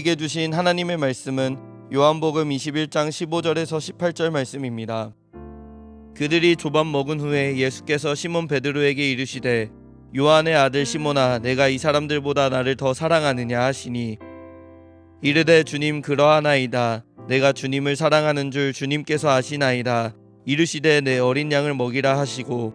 우리에게 주신 하나님의 말씀은 요한복음 21장 15절에서 18절 말씀입니다. 그들이 조밥 먹은 후에 예수께서 시몬 베드로에게 이르시되 요한의 아들 시몬아 내가 이 사람들보다 나를 더 사랑하느냐 하시니 이르되 주님 그러하나이다 내가 주님을 사랑하는 줄 주님께서 아시나이다 이르시되 내 어린 양을 먹이라 하시고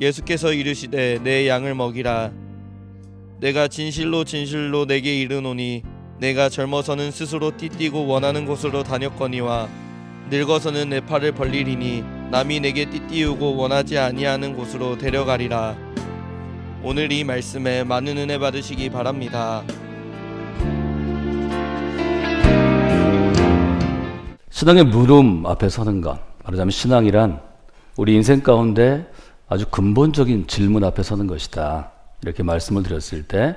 예수께서 이르시되 내 양을 먹이라 내가 진실로 진실로 내게 이르노니 내가 젊어서는 스스로 띠띠고 원하는 곳으로 다녔거니와 늙어서는 내 팔을 벌리리니 남이 내게 띠띠우고 원하지 아니하는 곳으로 데려가리라. 오늘 이 말씀에 많은 은혜 받으시기 바랍니다. 신앙의 물음 앞에 서는 것. 말하자면 신앙이란 우리 인생 가운데 아주 근본적인 질문 앞에 서는 것이다. 이렇게 말씀을 드렸을 때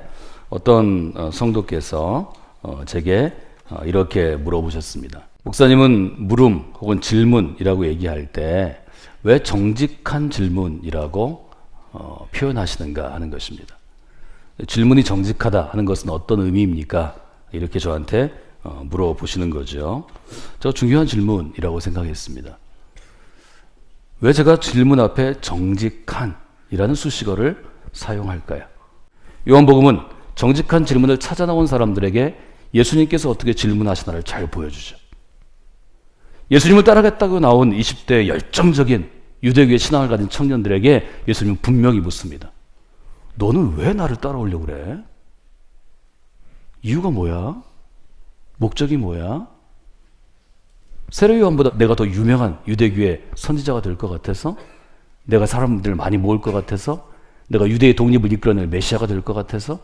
어떤 어, 성도께서 어, 제게 어, 이렇게 물어보셨습니다. 목사님은 물음 혹은 질문이라고 얘기할 때 왜 정직한 질문이라고 어, 표현하시는가 하는 것입니다. 질문이 정직하다 하는 것은 어떤 의미입니까? 이렇게 저한테 어, 물어보시는 거죠. 저 중요한 질문이라고 생각했습니다. 왜 제가 질문 앞에 정직한이라는 수식어를 사용할까요? 요한복음은 정직한 질문을 찾아 나온 사람들에게 예수님께서 어떻게 질문하시나를 잘 보여주죠. 예수님을 따라겠다고 나온 20대 열정적인 유대교의 신앙을 가진 청년들에게 예수님은 분명히 묻습니다. 너는 왜 나를 따라오려고 그래? 이유가 뭐야? 목적이 뭐야? 세례 요한보다 내가 더 유명한 유대교의 선지자가 될 것 같아서 내가 사람들 많이 모을 것 같아서 내가 유대의 독립을 이끌어낼 메시아가 될 것 같아서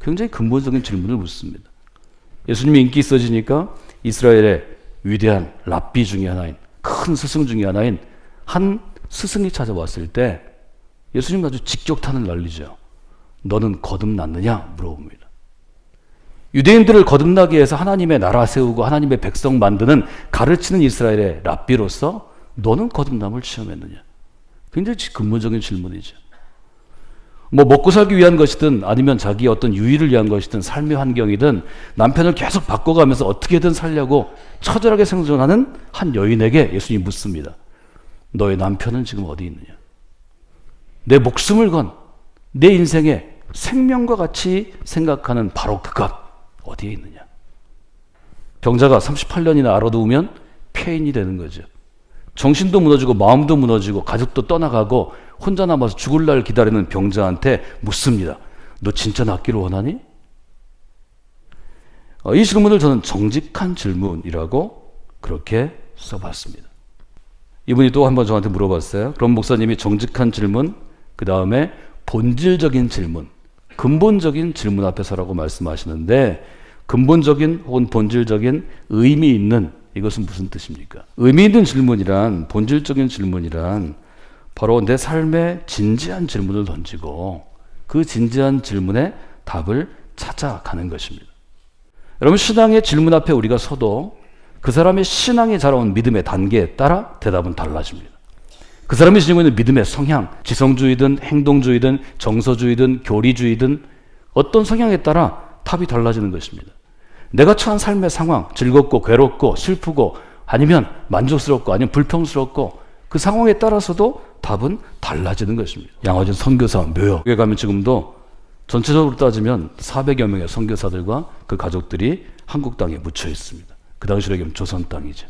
굉장히 근본적인 질문을 묻습니다. 예수님이 인기 있어지니까 이스라엘의 위대한 랍비 중에 하나인 큰 스승 중에 하나인 한 스승이 찾아왔을 때 예수님 아주 직격탄을 날리죠. 너는 거듭났느냐 물어봅니다. 유대인들을 거듭나게 해서 하나님의 나라 세우고 하나님의 백성 만드는 가르치는 이스라엘의 랍비로서 너는 거듭남을 체험했느냐? 굉장히 근본적인 질문이죠. 뭐 먹고 살기 위한 것이든 아니면 자기의 어떤 유의를 위한 것이든 삶의 환경이든 남편을 계속 바꿔가면서 어떻게든 살려고 처절하게 생존하는 한 여인에게 예수님이 묻습니다. 너의 남편은 지금 어디 있느냐? 내 목숨을 건 내 인생의 생명과 같이 생각하는 바로 그것 어디에 있느냐? 병자가 38년이나 알아두면 폐인이 되는 거죠. 정신도 무너지고 마음도 무너지고 가족도 떠나가고 혼자 남아서 죽을 날 기다리는 병자한테 묻습니다. 너 진짜 낫기를 원하니? 어, 이 질문을 저는 정직한 질문이라고 그렇게 써봤습니다. 이분이 또 한 번 저한테 물어봤어요. 그럼 목사님이 정직한 질문, 그 다음에 본질적인 질문, 근본적인 질문 앞에 서라고 말씀하시는데 근본적인 혹은 본질적인 의미 있는 이것은 무슨 뜻입니까? 의미 있는 질문이란 본질적인 질문이란 바로 내 삶에 진지한 질문을 던지고 그 진지한 질문에 답을 찾아가는 것입니다. 여러분 신앙의 질문 앞에 우리가 서도 그 사람의 신앙에 자라온 믿음의 단계에 따라 대답은 달라집니다. 그 사람이 지니고 있는 믿음의 성향, 지성주의든 행동주의든 정서주의든 교리주의든 어떤 성향에 따라 답이 달라지는 것입니다. 내가 처한 삶의 상황, 즐겁고 괴롭고 슬프고 아니면 만족스럽고 아니면 불평스럽고 그 상황에 따라서도 답은 달라지는 것입니다. 양화진 선교사 묘역에 가면 지금도 전체적으로 따지면 400여 명의 선교사들과 그 가족들이 한국 땅에 묻혀 있습니다. 그 당시로 얘기하면 조선 땅이죠.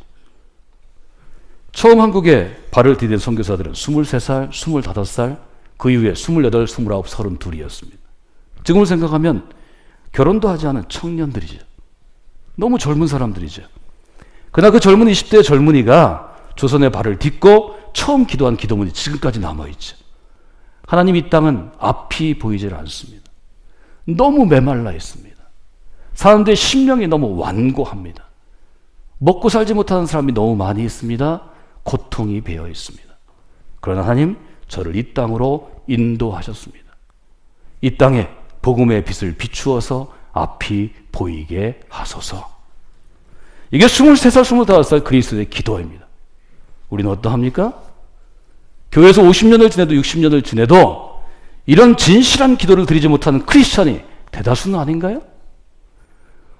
처음 한국에 발을 디딘 선교사들은 23살, 25살, 그 이후에 28, 29, 32이었습니다. 지금을 생각하면 결혼도 하지 않은 청년들이죠. 너무 젊은 사람들이죠. 그러나 그 젊은 20대 젊은이가 조선의 발을 딛고 처음 기도한 기도문이 지금까지 남아있죠. 하나님 이 땅은 앞이 보이질 않습니다. 너무 메말라 있습니다. 사람들의 심령이 너무 완고합니다. 먹고 살지 못하는 사람이 너무 많이 있습니다. 고통이 배어 있습니다. 그러나 하나님 저를 이 땅으로 인도하셨습니다. 이 땅에 복음의 빛을 비추어서 앞이 보이게 하소서. 이게 23살, 25살 그리스도의 기도입니다. 우리는 어떠합니까? 교회에서 50년을 지내도 60년을 지내도 이런 진실한 기도를 드리지 못하는 크리스천이 대다수는 아닌가요?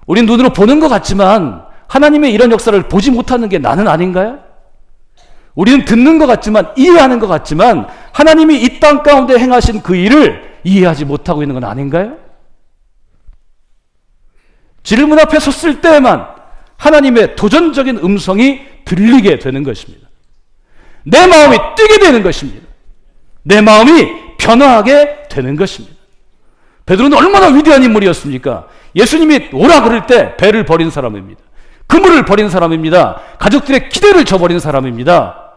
우린 눈으로 보는 것 같지만 하나님의 이런 역사를 보지 못하는 게 나는 아닌가요? 우리는 듣는 것 같지만 이해하는 것 같지만 하나님이 이 땅 가운데 행하신 그 일을 이해하지 못하고 있는 건 아닌가요? 질문 앞에 섰을 때만 하나님의 도전적인 음성이 들리게 되는 것입니다. 내 마음이 뛰게 되는 것입니다. 내 마음이 변화하게 되는 것입니다. 베드로는 얼마나 위대한 인물이었습니까? 예수님이 오라 그럴 때 배를 버린 사람입니다. 그물을 버린 사람입니다. 가족들의 기대를 저버린 사람입니다.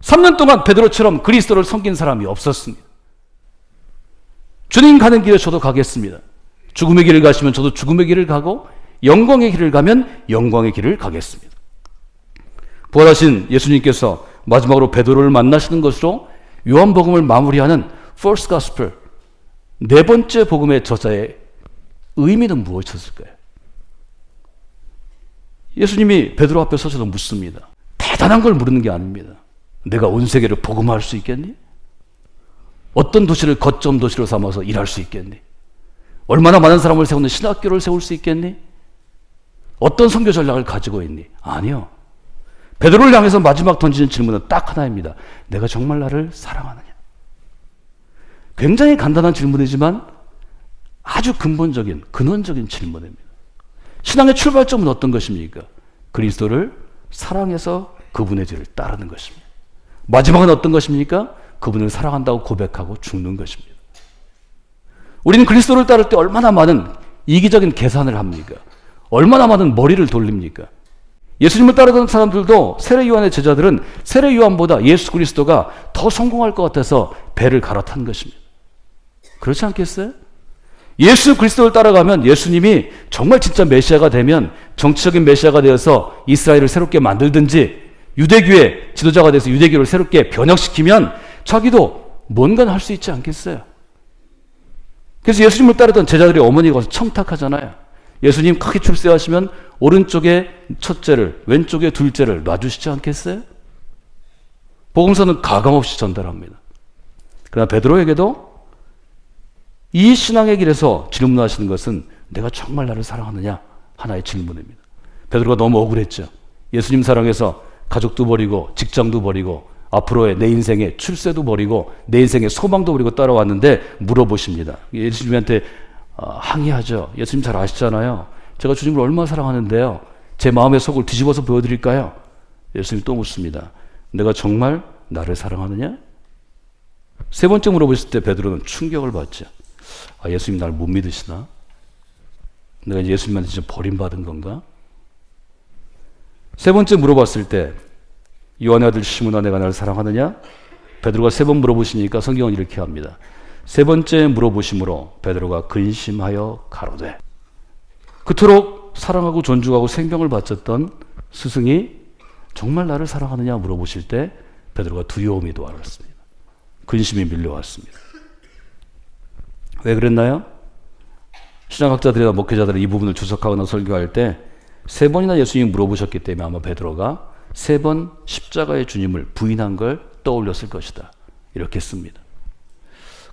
3년 동안 베드로처럼 그리스도를 섬긴 사람이 없었습니다. 주님 가는 길에 저도 가겠습니다. 죽음의 길을 가시면 저도 죽음의 길을 가고 영광의 길을 가면 영광의 길을 가겠습니다. 부활하신 예수님께서 마지막으로 베드로를 만나시는 것으로 요한복음을 마무리하는 First Gospel 네 번째 복음의 저자의 의미는 무엇이었을까요? 예수님이 베드로 앞에 서셔서 묻습니다. 대단한 걸 물는 게 아닙니다. 내가 온 세계를 복음할 수 있겠니? 어떤 도시를 거점 도시로 삼아서 일할 수 있겠니? 얼마나 많은 사람을 세우는 신학교를 세울 수 있겠니? 어떤 선교 전략을 가지고 있니? 아니요. 베드로를 향해서 마지막 던지는 질문은 딱 하나입니다. 내가 정말 나를 사랑하느냐? 굉장히 간단한 질문이지만 아주 근본적인 근원적인 질문입니다. 신앙의 출발점은 어떤 것입니까? 그리스도를 사랑해서 그분의 죄를 따르는 것입니다. 마지막은 어떤 것입니까? 그분을 사랑한다고 고백하고 죽는 것입니다. 우리는 그리스도를 따를 때 얼마나 많은 이기적인 계산을 합니까? 얼마나 많은 머리를 돌립니까? 예수님을 따르던 사람들도 세례 요한의 제자들은 세례 요한보다 예수 그리스도가 더 성공할 것 같아서 배를 갈아탄 것입니다. 그렇지 않겠어요? 예수 그리스도를 따라가면 예수님이 정말 진짜 메시아가 되면 정치적인 메시아가 되어서 이스라엘을 새롭게 만들든지 유대교의 지도자가 돼서 유대교를 새롭게 변혁시키면 자기도 뭔가는 할수 있지 않겠어요? 그래서 예수님을 따르던 제자들의 어머니가 와서 청탁하잖아요. 예수님 크게 출세하시면 오른쪽에 첫째를 왼쪽에 둘째를 놔주시지 않겠어요? 복음서는 가감없이 전달합니다. 그러나 베드로에게도 이 신앙의 길에서 질문하시는 것은 내가 정말 나를 사랑하느냐 하나의 질문입니다. 베드로가 너무 억울했죠. 예수님 사랑해서 가족도 버리고 직장도 버리고 앞으로의 내 인생의 출세도 버리고 내 인생의 소망도 버리고 따라왔는데 물어보십니다. 예수님한테 어, 항의하죠. 예수님 잘 아시잖아요. 제가 주님을 얼마나 사랑하는데요. 제 마음의 속을 뒤집어서 보여드릴까요? 예수님 또 묻습니다. 내가 정말 나를 사랑하느냐? 세 번째 물어보실 때 베드로는 충격을 받죠. 아, 예수님 날 못 믿으시나? 내가 예수님한테 진짜 버림받은 건가? 세 번째 물어봤을 때 요한의 아들 시몬아 내가 나를 사랑하느냐? 베드로가 세 번 물어보시니까 성경은 이렇게 합니다. 세 번째 물어보심으로 베드로가 근심하여 가로되 그토록 사랑하고 존중하고 생명을 바쳤던 스승이 정말 나를 사랑하느냐 물어보실 때 베드로가 두려움이 도와왔습니다. 근심이 밀려왔습니다. 왜 그랬나요? 신앙학자들이나 목회자들은 이 부분을 주석하거나 설교할 때 세 번이나 예수님이 물어보셨기 때문에 아마 베드로가 세 번 십자가의 주님을 부인한 걸 떠올렸을 것이다. 이렇게 씁니다.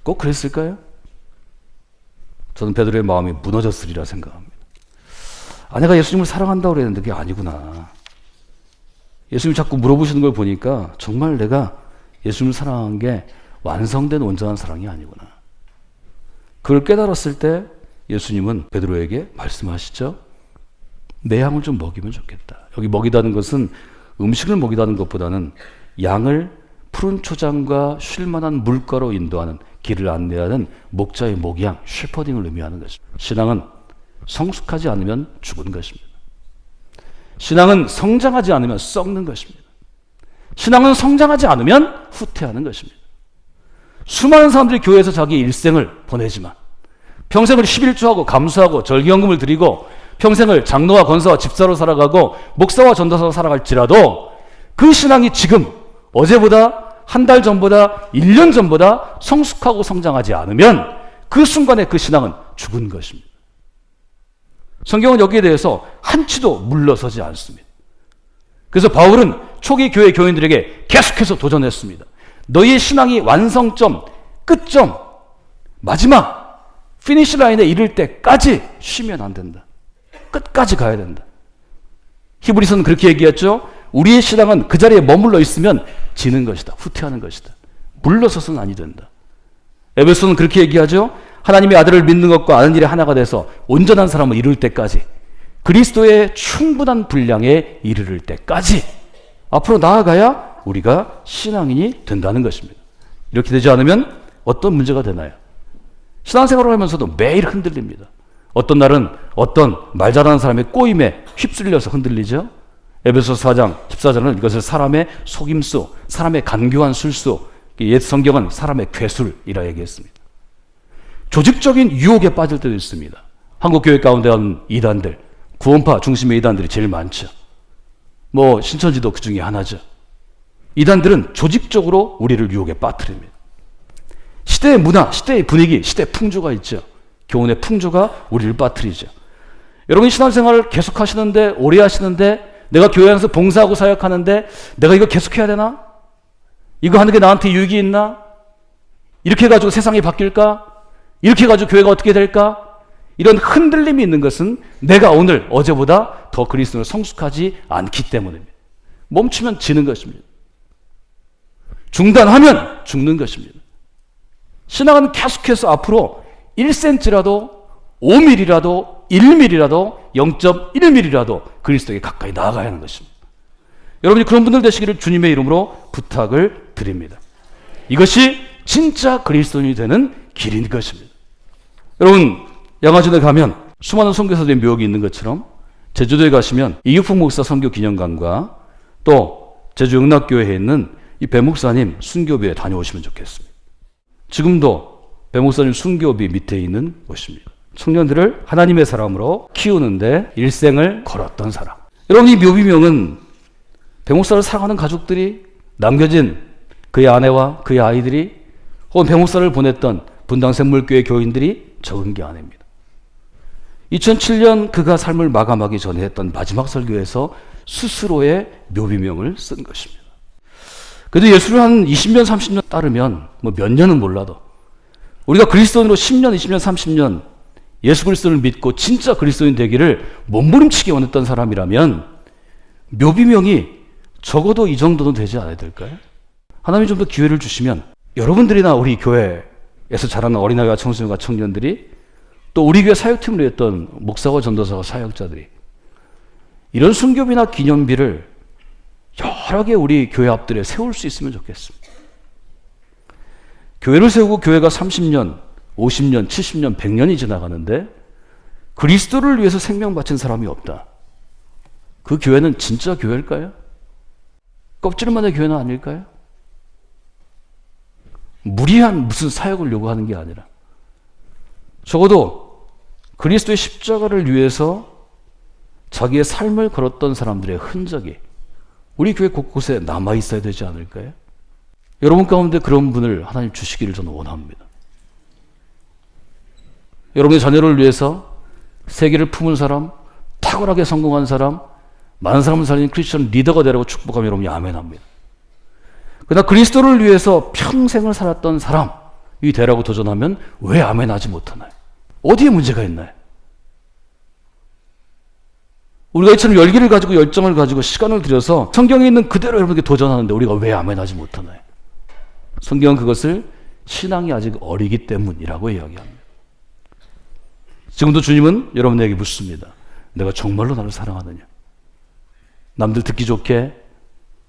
꼭 그랬을까요? 저는 베드로의 마음이 무너졌으리라 생각합니다. 아, 내가 예수님을 사랑한다고 그랬는데 그게 아니구나. 예수님 자꾸 물어보시는 걸 보니까 정말 내가 예수님을 사랑한 게 완성된 온전한 사랑이 아니구나. 그걸 깨달았을 때 예수님은 베드로에게 말씀하시죠. 내 양을 좀 먹이면 좋겠다. 여기 먹이다는 것은 음식을 먹이다는 것보다는 양을 푸른 초장과 쉴만한 물가로 인도하는 길을 안내하는 목자의 목양, 쉐퍼딩을 의미하는 것입니다. 신앙은 성숙하지 않으면 죽은 것입니다. 신앙은 성장하지 않으면 썩는 것입니다. 신앙은 성장하지 않으면 후퇴하는 것입니다. 수많은 사람들이 교회에서 자기 일생을 보내지만 평생을 11조하고 감수하고 절기연금을 드리고 평생을 장로와 권사와 집사로 살아가고 목사와 전도사로 살아갈지라도 그 신앙이 지금 어제보다 한 달 전보다 1년 전보다 성숙하고 성장하지 않으면 그 순간에 그 신앙은 죽은 것입니다. 성경은 여기에 대해서 한치도 물러서지 않습니다. 그래서 바울은 초기 교회 교인들에게 계속해서 도전했습니다. 너희의 신앙이 완성점, 끝점, 마지막 피니시 라인에 이를 때까지 쉬면 안 된다. 끝까지 가야 된다. 히브리서는 그렇게 얘기했죠. 우리의 신앙은 그 자리에 머물러 있으면 지는 것이다. 후퇴하는 것이다. 물러서서는 아니 된다. 에베소는 그렇게 얘기하죠. 하나님의 아들을 믿는 것과 아는 일에 하나가 돼서 온전한 사람을 이룰 때까지 그리스도의 충분한 분량에 이르를 때까지 앞으로 나아가야 우리가 신앙인이 된다는 것입니다. 이렇게 되지 않으면 어떤 문제가 되나요? 신앙생활을 하면서도 매일 흔들립니다. 어떤 날은 어떤 말 잘하는 사람의 꼬임에 휩쓸려서 흔들리죠. 에베소 4장 14절은 이것을 사람의 속임수, 사람의 간교한 술수, 옛 성경은 사람의 괴술이라 얘기했습니다. 조직적인 유혹에 빠질 때도 있습니다. 한국 교회 가운데 하는 이단들, 구원파 중심의 이단들이 제일 많죠. 뭐 신천지도 그 중에 하나죠. 이단들은 조직적으로 우리를 유혹에 빠뜨립니다. 시대의 문화, 시대의 분위기, 시대의 풍조가 있죠. 교훈의 풍조가 우리를 빠뜨리죠. 여러분 신앙생활을 계속 하시는데 오래 하시는데 내가 교회 안에서 봉사하고 사역하는데 내가 이거 계속해야 되나? 이거 하는 게 나한테 유익이 있나? 이렇게 해가지고 세상이 바뀔까? 이렇게 해가지고 교회가 어떻게 될까? 이런 흔들림이 있는 것은 내가 오늘 어제보다 더 그리스도를 성숙하지 않기 때문입니다. 멈추면 지는 것입니다. 중단하면 죽는 것입니다. 신앙은 계속해서 앞으로 1cm라도 5mm라도 1mm라도 0.1mm라도 그리스도에게 가까이 나아가야 하는 것입니다. 여러분이 그런 분들 되시기를 주님의 이름으로 부탁을 드립니다. 이것이 진짜 그리스도인이 되는 길인 것입니다. 여러분 양화진에 가면 수많은 선교사들의 묘역이 있는 것처럼 제주도에 가시면 이규풍 목사 선교 기념관과 또 제주 영락교회에 있는 이 배 목사님 순교비에 다녀오시면 좋겠습니다. 지금도 배목사님 순교비 밑에 있는 곳입니다. 청년들을 하나님의 사람으로 키우는데 일생을 걸었던 사람. 여러분 이 묘비명은 배목사를 사랑하는 가족들이 남겨진 그의 아내와 그의 아이들이 혹은 배목사를 보냈던 분당샘물교회 교인들이 적은 게 아닙니다. 2007년 그가 삶을 마감하기 전에 했던 마지막 설교에서 스스로의 묘비명을 쓴 것입니다. 그래도 예수를 한 20년, 30년 따르면 뭐 몇 년은 몰라도 우리가 그리스도인으로 10년, 20년, 30년 예수 그리스도를 믿고 진짜 그리스도인 되기를 몸부림치게 원했던 사람이라면 묘비명이 적어도 이 정도는 되지 않아야 될까요? 하나님이 좀 더 기회를 주시면 여러분들이나 우리 교회에서 자라는 어린아이와 청소년과 청년들이 또 우리 교회 사역팀을 했던 목사와 전도사와 사역자들이 이런 순교비나 기념비를 여러 개 우리 교회 앞들에 세울 수 있으면 좋겠습니다. 교회를 세우고 교회가 30년, 50년, 70년, 100년이 지나가는데 그리스도를 위해서 생명 바친 사람이 없다. 그 교회는 진짜 교회일까요? 껍질만의 교회는 아닐까요? 무리한 무슨 사역을 요구하는 게 아니라 적어도 그리스도의 십자가를 위해서 자기의 삶을 걸었던 사람들의 흔적이 우리 교회 곳곳에 남아 있어야 되지 않을까요? 여러분 가운데 그런 분을 하나님 주시기를 저는 원합니다. 여러분의 자녀를 위해서 세계를 품은 사람, 탁월하게 성공한 사람, 많은 사람을 살린 크리스천 리더가 되라고 축복하며 여러분이 아멘합니다. 그러나 그리스도를 위해서 평생을 살았던 사람이 되라고 도전하면 왜 아멘하지 못하나요? 어디에 문제가 있나요? 우리가 이처럼 열기를 가지고 열정을 가지고 시간을 들여서 성경에 있는 그대로 여러분에게 도전하는데 우리가 왜 아멘하지 못하나요? 성경은 그것을 신앙이 아직 어리기 때문이라고 이야기합니다. 지금도 주님은 여러분에게 묻습니다. 내가 정말로 나를 사랑하느냐? 남들 듣기 좋게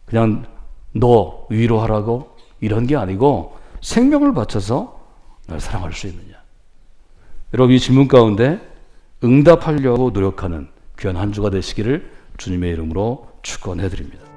그냥 너 위로하라고 이런 게 아니고 생명을 바쳐서 날 사랑할 수 있느냐? 여러분 이 질문 가운데 응답하려고 노력하는 귀한 한 주가 되시기를 주님의 이름으로 축원해 드립니다.